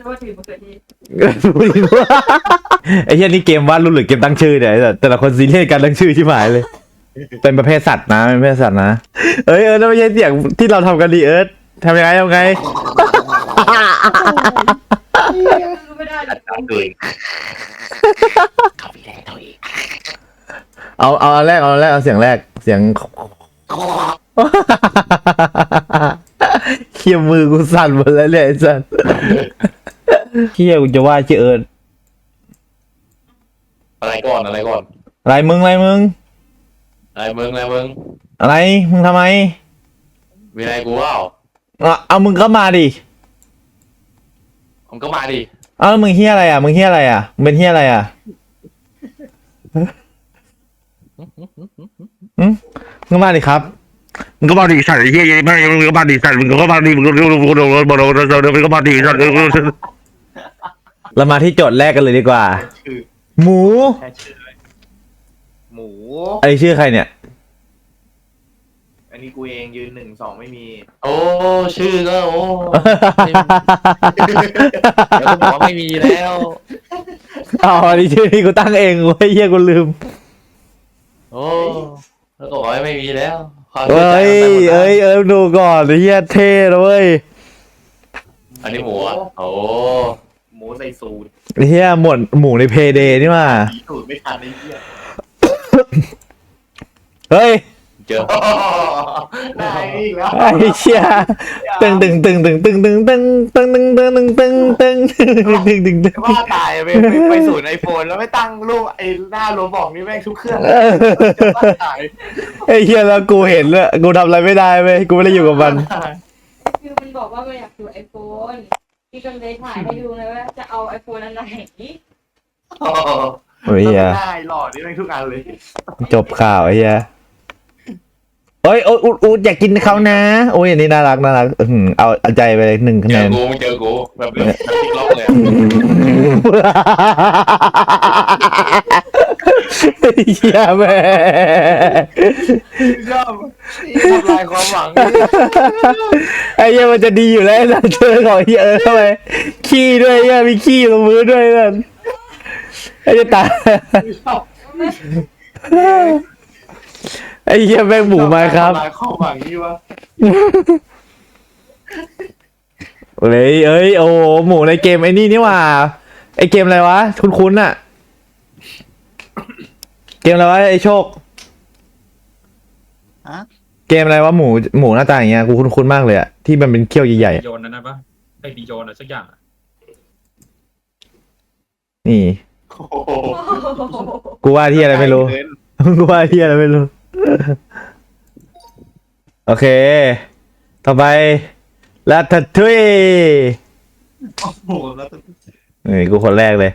จะว่าถือมะเขือเทศไอ้เหี้ยนี่เกมวาดรูปหรือเกมตั้งชื่อเนี่ยไอ้สัสแต่ละคนซีเรียสการตั้งชื่อชิบหายเลย เป็นประเภทสัตว์นะเป็นประเภทสัตว์นะเอ้ยเออนั่นไม่ใช่เสียงที่เราทำกันดีเอิร์ธทำยังไงทำไงรู้ไม่ได้ดิตามตัวเองเขาพี่แดงตัวเองเอาเอาอันแรกเอาอันแรกเอาเสียงแรกเสียง เขี้ยมือกูสั่นหมดแล้วเนี่ยไอ้สัสเขี้ยกูจะว่าชื่อเอิร์ธอะไรก่อนอะไรก่อนอะไรมึงอะไรมึง อะไรมึงอะไรมึงอะไรมึงทำไม มีอะไรกูเปล่าเอาเอามึงก็มาดิมึงก็มาดิเอาแล้วมึงเฮียอะไรอะมึงเฮียอะไรอะมึงเป็นเฮียอะไรอะหึ มึงก็มาดิครับมึงก็มาดิสัตว์ไอ้เหี้ยยังไม่มึงก็มาดิสัตว์มึงก็มาดิมึงก็มึงก็มึงก็มึงก็มึงก็มาดิสัตว์เรามาที่โจทย์แรกกันเลยดีกว่า ชื่อหมู แค่ชื่อเลยหมู ไอ้ชื่อใครเนี่ย อันนี้กูเองยืนหนึ่งสองไม่มีโอ้ ชื่อก็โอ้เดี๋ยวกูบอกว่าไม่มีแล้วอ๋ออันนี้ชื่อที่กูตั้งเองเว้ยเฮียกูลืม โอ้ แล้วก็บอกว่าไม่มีแล้วความเอ้ยชื่ใจมันไปหมดแล้วเอ้ยเอ้ยดูก่อนไอ้เฮียเท่นะเว้ยอันนี้หมูอะโอ้หมูใส่สูตรไอ้เฮียหมวดหมูในเพเดนี่มาสีสูตรไม่ทันไอ้เหี้ยเฮ้ย เจอ ได้อีกแล้วไอ้เชี่ยตึงตึงตึงตึงตึงตึงตึงตึงตึงตึงตึงตึงตึงตึงตึงตึงตึงว่าตายไปไปไปศูนย์ไอโฟนแล้วไม่ตั้งรูปไอ้หน้าโรบอกนี่แม่งทุกเครื่องจะว่าตายไอ้เฮียแล้วกูเห็นแล้วกูทำอะไรไม่ได้เว้ยกูไม่ได้อยู่กับมัน คือมันบอกว่ามันอยากดูไอโฟนพี่ก็เลยถ่ายให้ดูเลยว่าจะเอาไอโฟนอันไหนโอ้โอ้ยเฮียได้หล่อนี่แม่งทุกอันเลย จบข่าวไอ้เฮีย เอ้ยโอ้ยอุดอุดอยากกินเขานะโอ้ยอันนี้น่ารักน่ารักอื้อหือเอาเอาใจไปหนึ่งคะเจแนอน กูเจอกูแบบแบบแบบติ๊กล็อกเลยไอ้เฮียแม่ชอบทำลายความหวังไอ้เฮียมันจะดีอยู่แล้วนะเจอของเฮียเออทำไมขี้ด้วยเฮียมีขี้ลงมือด้วยนั่นไอ้เหี้ยตายชอบ ไอ้เหี้ยแม่งหมูมาครับทำลายความหวังนี่วะเอ้ยเอ้ยโอ้โหหมูในเกมไอ้นี่นี่หว่าไอ้เกมอะไรวะ คุ้นๆน่ะเกมอะไรวะไอ้โชคฮะ เกมอะไรวะหมูหมูหน้าตาอย่างเงี้ยกูคุ้นๆมากเลยอะที่มันเป็นเขี้ยวใหญ่ๆอะโยนนั่นนะปะไอ้บีโยนอะไรสักอย่างอะนี่ โอ้โหกูว่าที่อะไรไม่รู้ กูว่าที่อะไรไม่รู้ โอเค ต่อไปลาทัตทุยโอ้โหแล้วนี่กูคนแรกเลย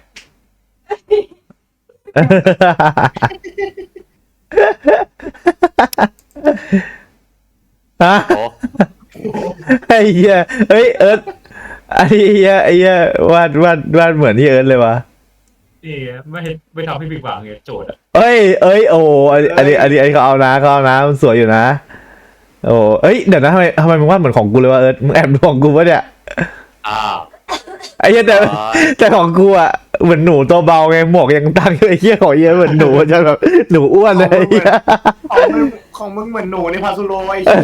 ฮะ โอ้ไอ้เหี้ยเฮ้ยเอิร์ธไอ้เหี้ยไอ้เหี้ยวาดวาดวาดเหมือนที่เอิร์ธเลยวะ นี่ไม่ไม่ทำให้ผิดหวังไงโจทย์อะเอ้ย เอ้ย โอ้อันนี้อันนี้อันนี้อันนี้เขาเอานะเขาเอานะมันสวยอยู่นะ โอ้เอ้ย เดี๋ยวนะทำไมทำไมมึงวาดเหมือนของกูเลยวะเอิร์ธมึงแอบดูของกูปะเนี่ย อ้าวไอ้เหี้ยแต่อ๋อแต่ของกูอะเหมือนหนูตัวเบาไง หมวกยังตั้งอยู่ไอ้เหี้ยของเหี้ยเหมือนหนูจะแบบหนูอ้วนเลยไอ้เหี้ยของมึงของมึงเหมือนหนูในพาสุโรไอ้เหี้ย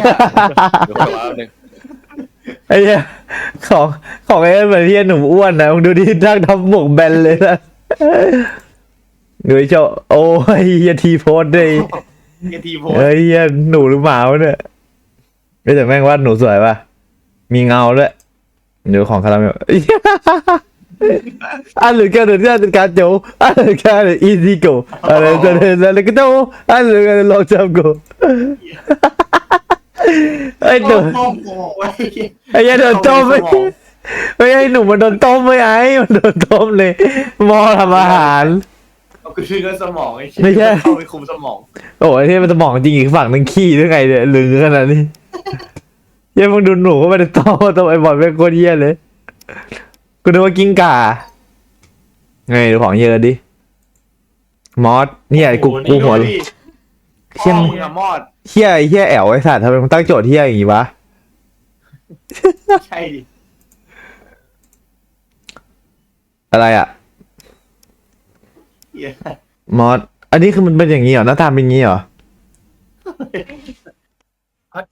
เดี๋ยวก่อนแป๊บนึงไอ้เหี้ยของของไอ้เหมือนเหี้ยหนูอ้วนนะมึงดูดินั่งทำหมวกแบนเลยนะ ดูเจ้าโอ้ยเหี้ยทีโพสเลยเอทีโพสเฮ้ยเหี้ยหนูหรือหมาวะเนี่ยเฮ้ยแต่แม่งวาดหนูสวยป่ะ มีเงาด้วยเดี๋ยวของคาราเมลอันหรือการเดินการการโจอันหรือการอีซี่โกอะไรจะเดินแล้วก็โจอันหรือการลองจับโกไอ้หนูโอ้โหไอ้เหี้ยไอ้ยันโดนต้มไม่ไม่ไอ้หนูมันโดนต้มไม่ไอ้มันโดนต้มเลยหมอทำอาหาร เอาคือชื่อก็สมองไอ้เหี้ยไม่ใช่ เข้าไปคุมสมองโอ้ยที่มันสมองจริงอีกฝั่งนึงขี้หรือไงเนี่ยลึงขนาดนี้เหี้ยังมึงดูหนูก็ไม่ได้ต้มต้มไอ้บอลเป็นโคตรเหี้ยเลยกูนึกว่ากิ้งก่าไงดูของเยอะดิมอสเนี่ยกูกูหัวดิเชี่ยพ่อมมึงอะมอดเฮียไอ้เฮียแอวไอ้สัตว์ทำไมมึงตั้งโจทย์เฮียอย่างงี้วะ ใช่ดิ อะไรอะเหี้ยมอสอันนี้คือมันเป็นอย่างนี้เหรอหน้าตาเป็นอย่างนี้เหรอ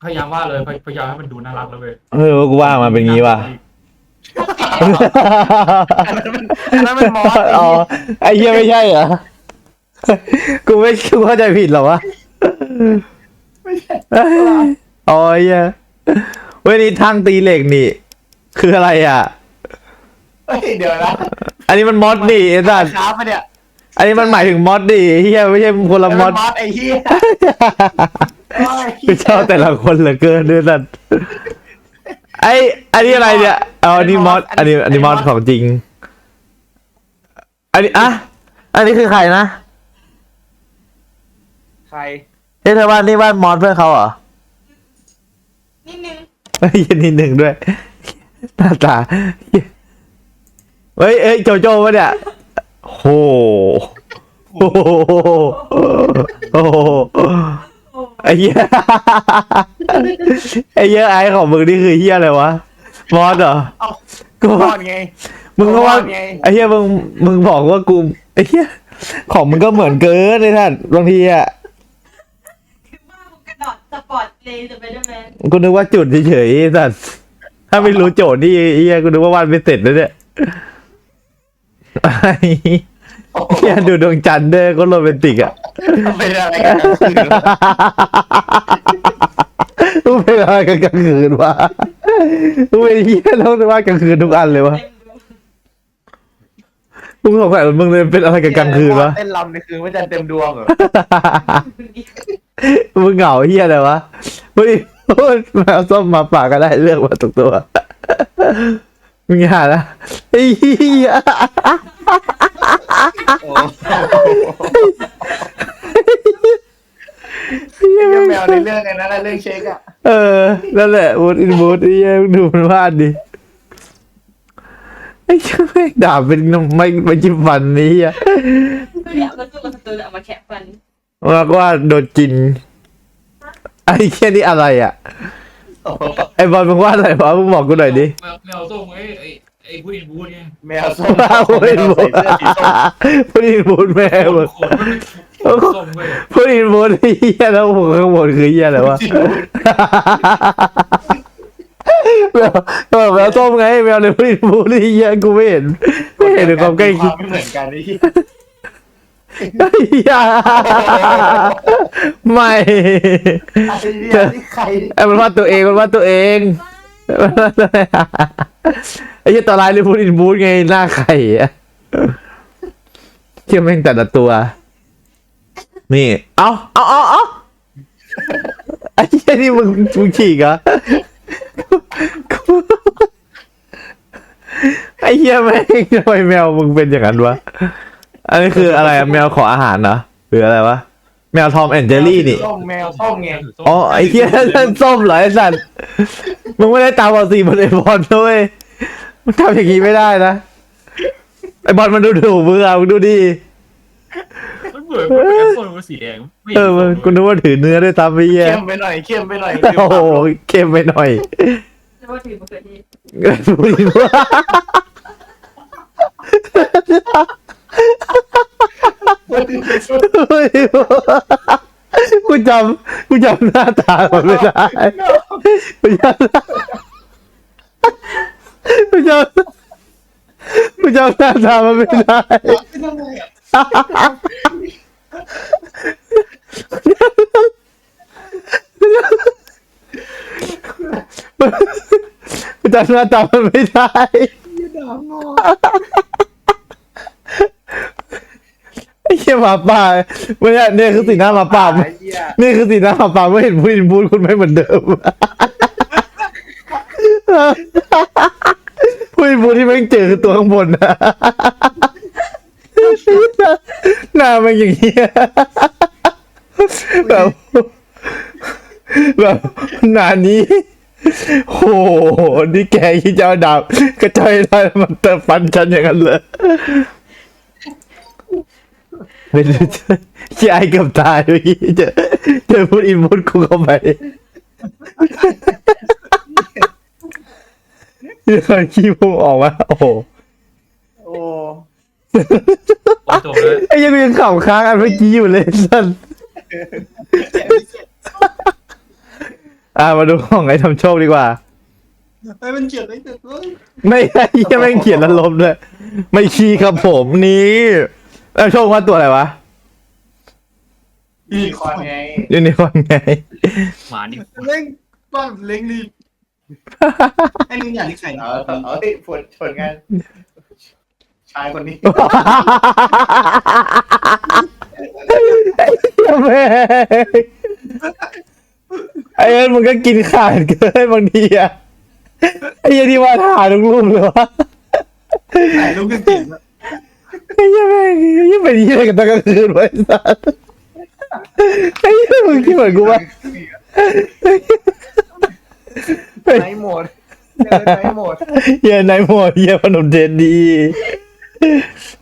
พยายามว่าเลยพยายามให้มันดูน่ารักแล้วเว้ยเออกูว่ามาเป็นอย่างนี้ว่ะอันนั้นมันอันนั้นมันมอสไอ้อ๋อเหี้ยไอ้เหี้ยไม่ใช่เหรอกูไม่กูเข้าใจผิดเหรอวะไม่ใช่อ๋อไอ้เหี้ยเว้ยนี่ทางตีเหล็กนี่ คืออะไรอะเฮ้ยเดี๋ยวนะอันนี้มันมอสดิไอ้สัสครับปะเนี่ยอันนี้มันหมายถึงมอสดิไอ้เฮียไม่ใช่คนละมอสมอสไอ้เหี้ยโอ้ยกูชอบแต่ละคนเหลือเกินด้วยสัสไออันนี้อะไรเนี่ยเอาอันนี้มอสอันนี้อันนี้มอสของจริง อันนี้อะอันนี้คือใครนะใครเอ๊ะเธอว่านี่ว่านมอสเพื่อนเขาเหรอนิดนึงเฮ้ยนิดหนึ่งด้วยหน้าตา เฮ้ยเอ้ยโจโจ้ปะเนี่ยโหโอ้โหโอ้โหไอ้เหี้ยไอ้เหี้ยไอ้ของมึงนี่คือเหี้ยอะไรวะมอสเหรอเอ้ากูมอว่าสไง มึงก็ว่ามอสไงไอ้เหี้ยมึงมึงบอกว่ากูไอ้เหี้ยของมึงก็เหมือนเกินเลยท่านบางทีอะคือว่ามันกระโดดสปอร์ตเลยจะไปได้ไหมกูนึกว่าจุดเฉยๆสัตว์ถ้าไม่รู้โจทย์นี่ไอ้เหี้ยกูนึกว่าวาดไม่เสร็จแล้วเนี่ยไอ้ เหี้ยดูดวงจันทร์เด้อก็โรแมนติกอะเป็นอะไรกันเนี่ยกูเป็นอะไรกันกลางคืนวะกูเป็นเหี้ยแล้วแต่ว่ากลางคืนทุกอันเลยวะเต็มดูกูสงสัยมึงเลยเป็นอะไรกันกลางคืนวะเต้นรำในคืนไม่จันทร์เต็มดวงเหรอมึงเหงาเหี้ยอะไรวะเฮ้ยแมวส้มมาปากก็ได้เลือกมาถูกตัวมึงอย่านะไอ้เหี้ย โอ้ยแมวในเรื่องไงนะเรื่องเช็คอะเออ นั่นแหละบูดอินบูดไอ้เหี้ยดูมันวาดดิไอ้เจ้าแม่งดาเป็นไม่ไม่จิ้มฟันนี้อะก็อยากมาสู้กับศัตรูเอามาแคะฟันแล้วก็ว่าโดนกิน ไอ้แค่นี้อะไรอะ โอ้โหไอ้บอลมึงวาดอะไรวะมึงบอกกูหน่อยดิ แมวแมวส้มไอ้ไอ้ อ้ผู้อินบูธไงแมวส้มพูดอินแมวบูใส่ดเสื้อสีส้มพูดอินบูดแม่มึงขนมันเป็นส้มเว้ยพูดอินบูดไอ้เหี้ยแล้วผมข้างบนคือเหี้ยอะไรวะแมวแมวแมวส้มไงแมวในพูดอินบูดไอ้เหี้ยกูไม่เห็นไม่เห็นถึงความใกล้เคียง ไม่เหมือนกันนี่ไอ้เหี้ยไม่ไอ้เนี่ยนี่ใครไอ้มันวาดตัวเองมันวาดตัวเอง ไอ้เหี้ยตัวลายเลยพูดอินบูดไงหน้าไข่อะเชื่อแม่งแต่ละตัว นี่ เอาเอาเอาเอาไอ้เหี้ยนี่มึงมึงฉีกเหรอไอ้เหี้ยแม่งทำไมแมวมึงเป็นอย่างนั้นวะ อันนี้คืออะไรแมวขออาหารเหรอหรืออะไรวะ แมวทอมแอนเจอรี่นี่ ส้มแมวส้มไงอ๋อไอ้เหี้ยนั่นส้มเหรอไอ้สัตว์ มึงไม่ได้ตาบอดสีเหมือนไอ้บอลด้วยมึงทำอย่างนี้ไม่ได้นะ ไอ้บอลมันดูถูกมึงอะมึงดูดิ มันเหมือนมันเป็นส้มมันสีแดงไม่เออมึงกูนึกว่าถือเนื้อด้วยตามไปเหี้ยเข้มไปหน่อยเข้มไปหน่อยโอ้โหเข้มไปหน่อยแล้วว่าถือมะเขือเทศผู้หญิ งว่ากูจำกูจำหน้าตามันไม่ได้กูจำกูจำกูจำหน้าตามันไม่ได้กูจำหน้าตามันไม่ได้ไอ้เหี้ ยหมาป่าไม่ใช่เนี่ยคือสีหน้าหมาป่าไอ้เหี้ยนี่คือสีหน้าหมาป่าเมื่อเห็นผู้อินพูดคุณไม่เหมือนเดิม ผู้อินพูดที่แม่งเจอคือตัวข้างบนนะหน้ามันอย่างเงี้ยแบบแบบหน้านี้โอ้โหนี่แกที่จะเอาดาบกระจายได้มันเตะฟันฉันอย่างนั้นเลย ไม่รู้จะยายเกับตายเมื่อกี้เจอเจอพูดอินพุตกูเข้าไปเดี๋ยวขี้พุ่งออกมาโอ้โหโอ้โอ้จบเลยไอ้ยังกูยังขำค้างอันเมื่อกี้อยู่เลยสันอะมาดูของไอ้ทำโชคดีกว่า ไอ้มันเขียนได้แต่เฮ้ยไม่ใช่ยังไม่งเขียนแล้วลบด้วยไม่ขี้ครับผมนี่ แล้วโชคว่าตัวอะไรวะอีคอนไงยูนิคอร์นไงหมานี่เล่งบ้านเล้งนี่ไอ้มึงอยากที่ใครเออเอ้ยผลผลงานชายคนนี้แม่ไอ้เอิญมึงก็กินขาดเกินบางทีอะไอ้เหี้ยังที่ว่าถ่ายทุกรูปเลยวะถ่ายรูปกันเก่งอะ ไอ้เหี้ยังแม่งเหี้ยังเป็นเหี้ยกันตอนกลางคืนไว้สัสไอ้เหี้ยมึงคิดเหมือนกูวะไหนหมดเดินไหนหมดเหี้ยไหนหมดเหี้ยขนมเจนดี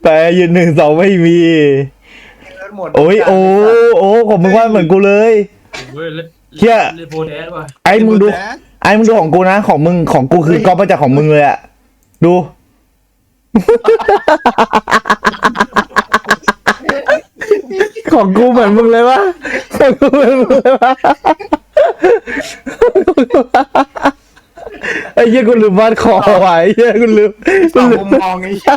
แต่ยืนหนึ่งสองไม่มีเดินหมดโอ้ยโอ้โอ้ของมึงว่าเหมือนกูเลย เว้ยเลยเหี้ยเลโบแดดว่ะไอ้มึงดู ไอ้มึงดูของกูนะ ของมึงของกูคือก๊อปมาจากของมึงเลยอะดู ของกูเหมือนมึงเลยวะของกูเหมือนมึงเลยวะไอ้เหี้ยกูลืมวาดคอไว้ไอ้เหี้ยกูลืมกูองลืมุมมองไอ้เหี้ย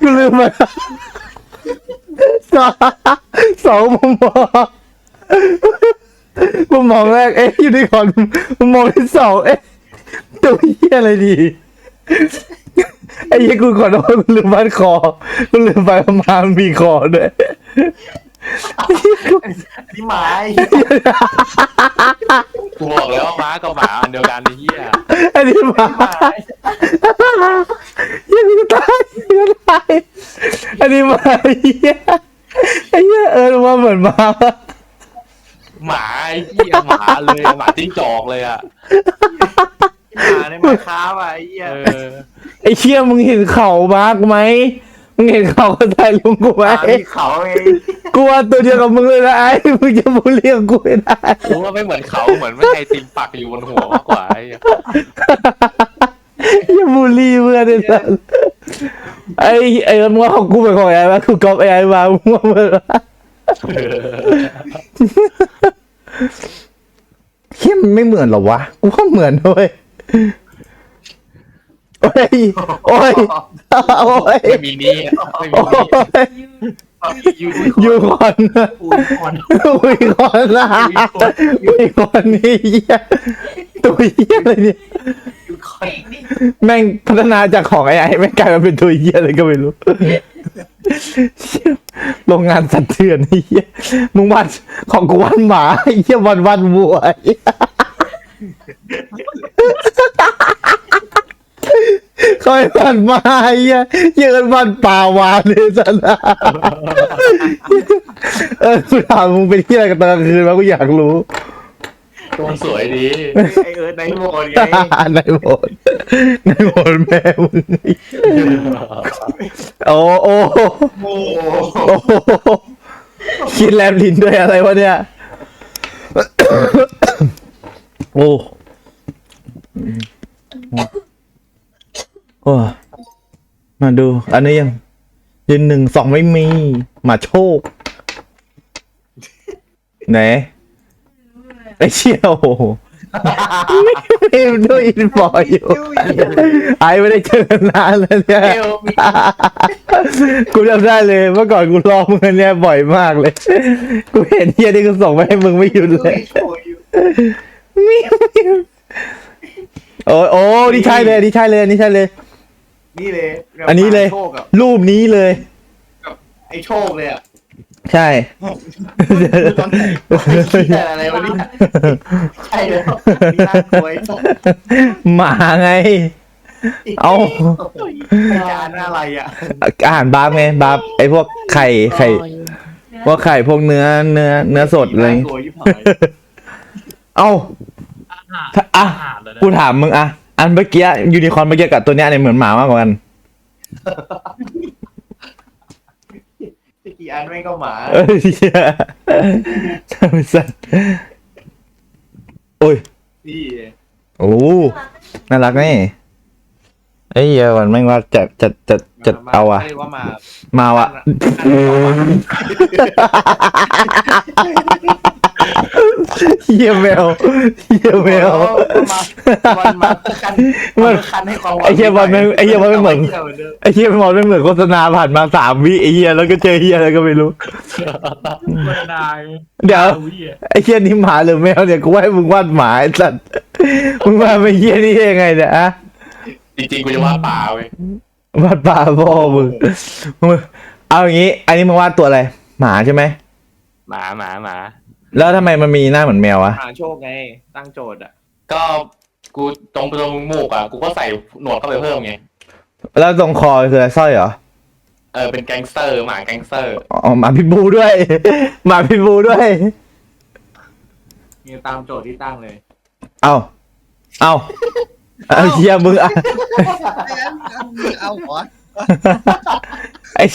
กูลืมมาสองสองมุมมองมุมมองแรกเอ๊ะอยู่ในคอนมุมมองที่สองเอ๊ะตัวเหี้ยอะไรดี ไอ้เหี้ยกูขอโทษกูลืมวาดคอกูลืมไปว่ามามันมีคอด้วยอันนี้ไม้กูบอกแล้วว่าม้ากับหมาอันเดียวกันไอ้เหี้ยอันนี้หมาเหี้ยกูตายเหี้ยตายอันนี้หมาเหี้ยไอ้เหี้ยเออว่าเหมือนหมาหมาไอ้เหี้ยหมาเลยอะหมาจิ้งจอกเลยอะ หมาในมาค้าว่ะไอ้เหี้ยเออไอ้เชี่ยมึงเห็นเข่ามาร์กไหมมึงเห็นเข่าคนไทยลุงกูไหมหมาที่เขาไงกูว่าตัวเดียวกับมึงเลยนะไอ้มึงจะบูลลี่กับกูไม่ได้กูว่าไม่เหมือนเขาเหมือนไม่ไอติมปักอยู่บนหัวมากกว่าไอ้เหี้ยอย่าบูลลี่เพื่อนเลยสัสไอ้ไอ้มึงว่าของกูเป็นของไอ้วะกูก๊อปไอ้มามึงว่ามันวะเฮียมันไม่เหมือนหรอวะกูว่าเหมือนด้วย โอ้ย โอ้ย โอ้ย ไม่มีนี่ไม่มีโอ้นี่ยยูยูคอนอุ้ยคอนอุ้ยคอนละอุ้ยคอนนี่เหี้ยตัวเหี้ยอะไรเนี่ยยูคอนแม่งพัฒนาจากของไอ้ไอ้แม่งกลายมาเป็นตัวเหี้ยอะไรก็ไม่รู้เหี้ยโรงงานสัตว์เถื่อนไอ้เหี้ยมึงวันของกูวันหมาไอ้เหี้ยวันวันวัวไอ้เหี้ย เขาให้วันมาไอ้เหี้ยเหี้ยกันวันป่าวานเลยสันนะเออกูถามมึงเป็นเหี้ยอะไรกันตอนกลางคืนวะกูอยากรู้ ตัวสวยดี ไอเอิร์ธในโหมดไงในโหมดในโหมดแม่มึงโอ้โอ้โอ้โอ้คิดแลบลิ้นด้วยอะไรวะเนี่ย โอ้โอ้มาดู อันนี้ยัง ยืนหนึ่งสองไม่มีหมาโชค ไหน ไอเชี่ยโอ้โหไม่ไม่ดูอินฟอร์อยู่ ไอ้ไม่ได้เจอนานแล้วเนี่ยกูจำได้เลย เมื่อก่อนกูรอมึงอันเนี่ยบ่อยมากเลย กูเห็นเฮียนี่กูส่งไปให้มึงไม่หยุดเลย โชว์อยู่โอ้ยโอ้นี่ใช่เลยนี่ใช่เลยนี่ใช่เลย นี่เลยอันนี้เลย โชคกับรูปนี้เลย ไอ้โชคเลยอะใช่ ตอนไหนแต่อะไรวะเนี่ยใช่แล้วนี่น่ากลัวไอ้สัสหมาไง เอาจานอะไรอะอาหารบาร์ไงบาร์ไอพวกไข่ไข่พวกไข่พวกเนื้อเนื้อเนื้อสดอะไร น่ากลัวยิ่งหาย เอ้าอาหารอะอาหารเลยนะกูถามมึงอะอันเมื่อกี้ยูนิคอร์นเมื่อกี้กับตัวเนี้ยอันไหนเหมือนหมามากกว่ากัน ตะกี้อันไม่งก็หมา เอ้ยเหี้ยทำสัตว์โอ้ย นี่โอ้น่ารักนี่ไอ้เหี้ยมันแม่งว่าจะจะจะจะเอาอะเรียกว่ามามาว่ะเหี้ เยแมวเหี้ยแมวมาวันมาคันมันคันให้ความหวังไอ้เหี้ยบอลแม่งไอ้เหี้ยบอลแม่งเหมือน ไอ้เหี้ยมันไม่เหมือนโฆษณาผ่านมาสามวิไอ้เหี้ยแล้วก็เจอเหี้ยอะไรก็ไม่รู้โฆษณาเดี๋ยวอุ้ยไอ้เหี้ยนี่หมาหรือแมวเนี่ยกูว่าให้มึงวาดหมาไอ้สัตว์มึงมาดไม่เหี้ยนี่ยังไงเนี่ยอะจริงๆกูจะว่าป่าเว้ยวาดปลาพ่อมึงมึงเอาอย่างงี้ อันนี้มึงวาดตัวอะไร หมาใช่ไหมหมาหมาหมา แล้วทำไมมันมีหน้าเหมือนแมวอะหาโชคไง ตั้งโจทย์อะ ก็กูตรงตรงมูกอะกูก็ใส่หนวดเข้าไปเพิ่มไงแล้วตรงคอคืออะไรสร้อยเหรอเออเป็นแก๊งสเตอร์หมาแก๊งสเตอร์อ๋อหมาพิษบูด้วย หมาพิษบูด้วยนี่ตามโจทย์ที่ตั้งเลย เอา เอาเอาเฮียมึงอะไอ้งั้นเอาหัวไอ้เ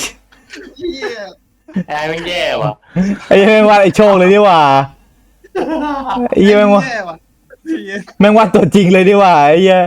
หี้ย ไอ้แม่งแย่ว่ะไอ้เหี้ยแม่งวาดไอ้โชคเลยนี่หว่าไอ้เหี้ยแม่งวาดแย่ว่ะเหี้ยแม่งวาดตัวจริงเลยนี่หว่าไอ้เหี้ย